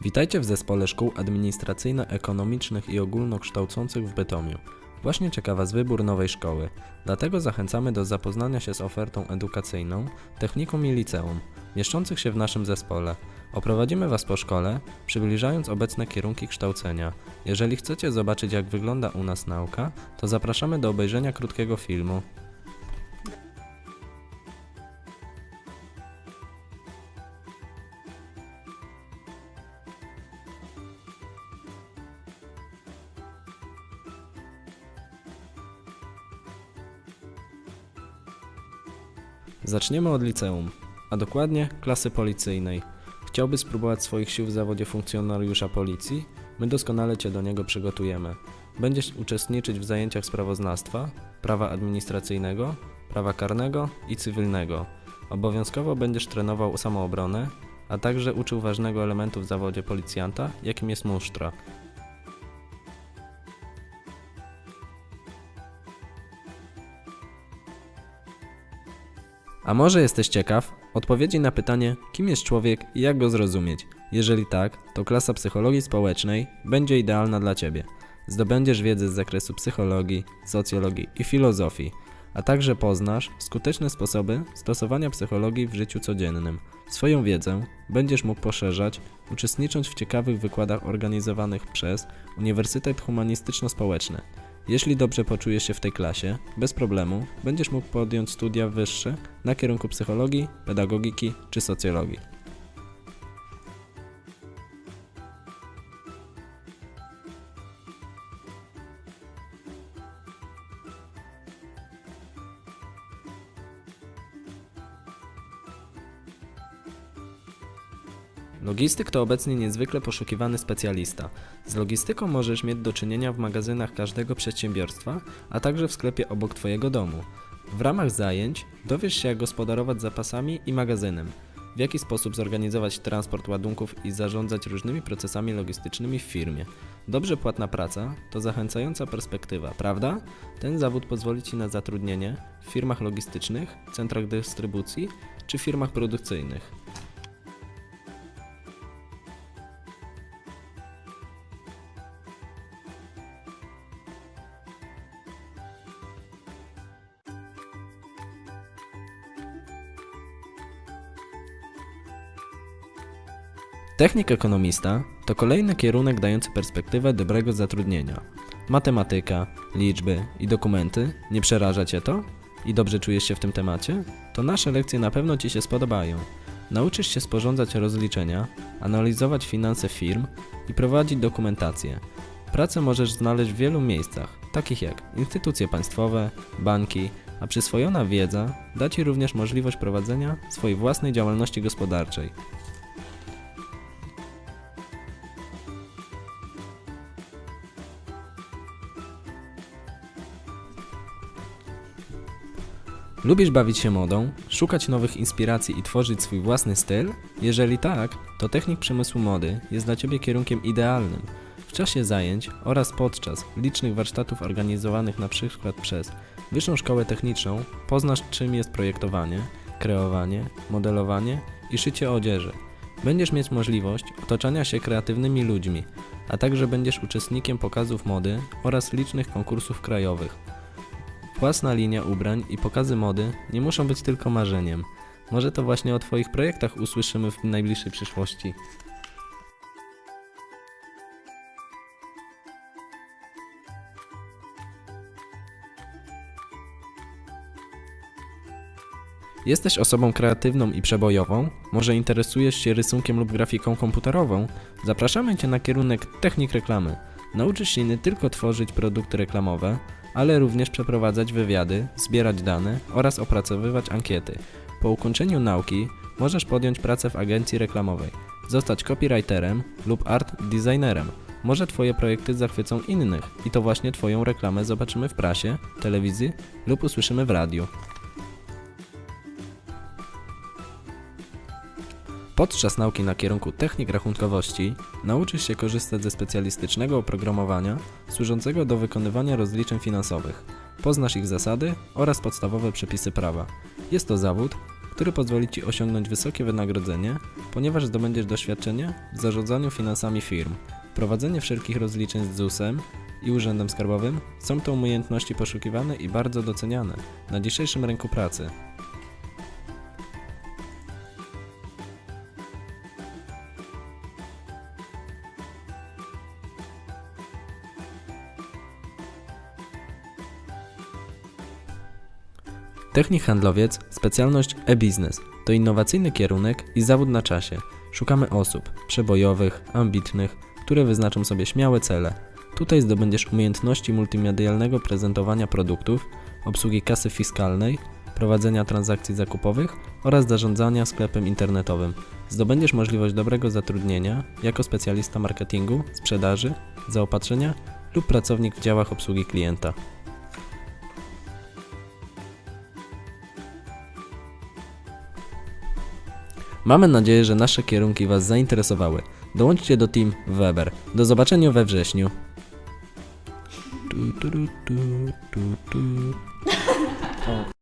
Witajcie w zespole szkół administracyjno-ekonomicznych i ogólnokształcących w Bytomiu. Właśnie czeka Was wybór nowej szkoły, dlatego zachęcamy do zapoznania się z ofertą edukacyjną technikum i liceum, mieszczących się w naszym zespole. Oprowadzimy Was po szkole, przybliżając obecne kierunki kształcenia. Jeżeli chcecie zobaczyć jak wygląda u nas nauka, to zapraszamy do obejrzenia krótkiego filmu. Zaczniemy od liceum, a dokładnie klasy policyjnej. Chciałbyś spróbować swoich sił w zawodzie funkcjonariusza policji? My doskonale Cię do niego przygotujemy. Będziesz uczestniczyć w zajęciach z prawoznawstwa, prawa administracyjnego, prawa karnego i cywilnego. Obowiązkowo będziesz trenował samoobronę, a także uczył ważnego elementu w zawodzie policjanta, jakim jest musztra. A może jesteś ciekaw odpowiedzi na pytanie, kim jest człowiek i jak go zrozumieć? Jeżeli tak, to klasa psychologii społecznej będzie idealna dla Ciebie. Zdobędziesz wiedzę z zakresu psychologii, socjologii i filozofii, a także poznasz skuteczne sposoby stosowania psychologii w życiu codziennym. Swoją wiedzę będziesz mógł poszerzać, uczestnicząc w ciekawych wykładach organizowanych przez Uniwersytet Humanistyczno-Społeczny. Jeśli dobrze poczujesz się w tej klasie, bez problemu będziesz mógł podjąć studia wyższe na kierunku psychologii, pedagogiki czy socjologii. Logistyk to obecnie niezwykle poszukiwany specjalista. Z logistyką możesz mieć do czynienia w magazynach każdego przedsiębiorstwa, a także w sklepie obok Twojego domu. W ramach zajęć dowiesz się, jak gospodarować zapasami i magazynem, w jaki sposób zorganizować transport ładunków i zarządzać różnymi procesami logistycznymi w firmie. Dobrze płatna praca to zachęcająca perspektywa, prawda? Ten zawód pozwoli Ci na zatrudnienie w firmach logistycznych, centrach dystrybucji czy firmach produkcyjnych. Technik ekonomista to kolejny kierunek dający perspektywę dobrego zatrudnienia. Matematyka, liczby i dokumenty, nie przeraża Cię to? I dobrze czujesz się w tym temacie? To nasze lekcje na pewno Ci się spodobają. Nauczysz się sporządzać rozliczenia, analizować finanse firm i prowadzić dokumentację. Pracę możesz znaleźć w wielu miejscach, takich jak instytucje państwowe, banki, a przyswojona wiedza da Ci również możliwość prowadzenia swojej własnej działalności gospodarczej. Lubisz bawić się modą, szukać nowych inspiracji i tworzyć swój własny styl? Jeżeli tak, to technik przemysłu mody jest dla Ciebie kierunkiem idealnym. W czasie zajęć oraz podczas licznych warsztatów organizowanych przykład przez Wyższą Szkołę Techniczną poznasz czym jest projektowanie, kreowanie, modelowanie i szycie odzieży. Będziesz mieć możliwość otaczania się kreatywnymi ludźmi, a także będziesz uczestnikiem pokazów mody oraz licznych konkursów krajowych. Własna linia ubrań i pokazy mody nie muszą być tylko marzeniem. Może to właśnie o Twoich projektach usłyszymy w najbliższej przyszłości. Jesteś osobą kreatywną i przebojową? Może interesujesz się rysunkiem lub grafiką komputerową? Zapraszamy Cię na kierunek technik reklamy. Nauczysz się nie tylko tworzyć produkty reklamowe, ale również przeprowadzać wywiady, zbierać dane oraz opracowywać ankiety. Po ukończeniu nauki możesz podjąć pracę w agencji reklamowej, zostać copywriterem lub art designerem. Może Twoje projekty zachwycą innych i to właśnie Twoją reklamę zobaczymy w prasie, telewizji lub usłyszymy w radiu. Podczas nauki na kierunku technik rachunkowości nauczysz się korzystać ze specjalistycznego oprogramowania służącego do wykonywania rozliczeń finansowych. Poznasz ich zasady oraz podstawowe przepisy prawa. Jest to zawód, który pozwoli Ci osiągnąć wysokie wynagrodzenie, ponieważ zdobędziesz doświadczenie w zarządzaniu finansami firm. Prowadzenie wszelkich rozliczeń z ZUS-em i Urzędem Skarbowym są to umiejętności poszukiwane i bardzo doceniane na dzisiejszym rynku pracy. Technik handlowiec, specjalność e-biznes. To innowacyjny kierunek i zawód na czasie. Szukamy osób przebojowych, ambitnych, które wyznaczą sobie śmiałe cele. Tutaj zdobędziesz umiejętności multimedialnego prezentowania produktów, obsługi kasy fiskalnej, prowadzenia transakcji zakupowych oraz zarządzania sklepem internetowym. Zdobędziesz możliwość dobrego zatrudnienia jako specjalista marketingu, sprzedaży, zaopatrzenia lub pracownik w działach obsługi klienta. Mamy nadzieję, że nasze kierunki Was zainteresowały. Dołączcie do Team Weber. Do zobaczenia we wrześniu. Tu, tu, tu, tu, tu, tu. O.